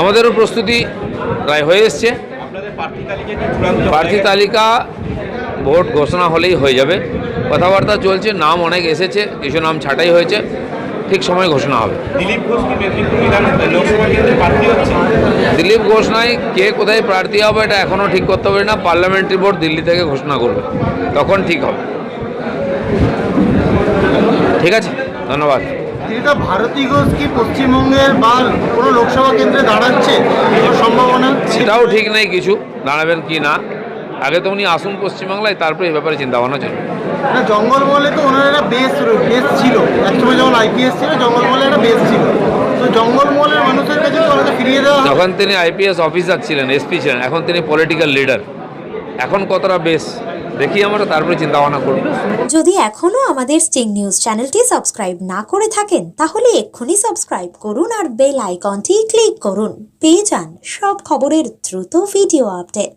আমাদেরও প্রস্তুতি প্রায় হয়ে এসছে। প্রার্থী তালিকা ভোট ঘোষণা হলেই হয়ে যাবে। কথাবার্তা চলছে নাম অনেক এসেছে কিছু নাম ছাটাই হয়েছে ঠিক সময় ঘোষণা হবে। দিলীপ ঘোষ দিলীপ ঘোষ কে কোথায় প্রার্থী হবে এটা এখনও ঠিক করতে হবে না পার্লামেন্টারি বোর্ড দিল্লি থেকে ঘোষণা করবে তখন ঠিক হবে। ঠিক আছে? ধন্যবাদ। দিদিটা ভারতী ঘোষ কি পশ্চিমবঙ্গের বা কোনো লোকসভা কেন্দ্রে দাঁড়াচ্ছে? সম্ভাবনা? সেটাও ঠিক নেই কিছু। দাঁড়াবেন কি না? আগে তো উনি আসুন পশ্চিমবাংলায় তারপরে এই ব্যাপারে চিন্তা ভাবনা চলবে। না জঙ্গলমহলে তো ওনার একটা বেস বেস ছিল। একসময় যখন আইপিএস ছিল জঙ্গলমহলে একটা বেস ছিল। তো জঙ্গলমহলের মানুষের কাছে তো ওনাকে ফিরিয়ে দেওয়া যখন তিনি আইপিএস অফিসার ছিলেন এসপি ছিলেন এখন তিনি পলিটিক্যাল লিডার এখন কতটা বেশ দেখি আমরা, তারপরে চিন্তা ভাবনা করব। যদি এখনও আমাদের স্টিং নিউজ চ্যানেলটি সাবস্ক্রাইব না করে থাকেন, তাহলে এক্ষুনি সাবস্ক্রাইব করুন আর বেল আইকনটি ক্লিক করুন। পেয়ে যান সব খবরের দ্রুত ভিডিও আপডেট।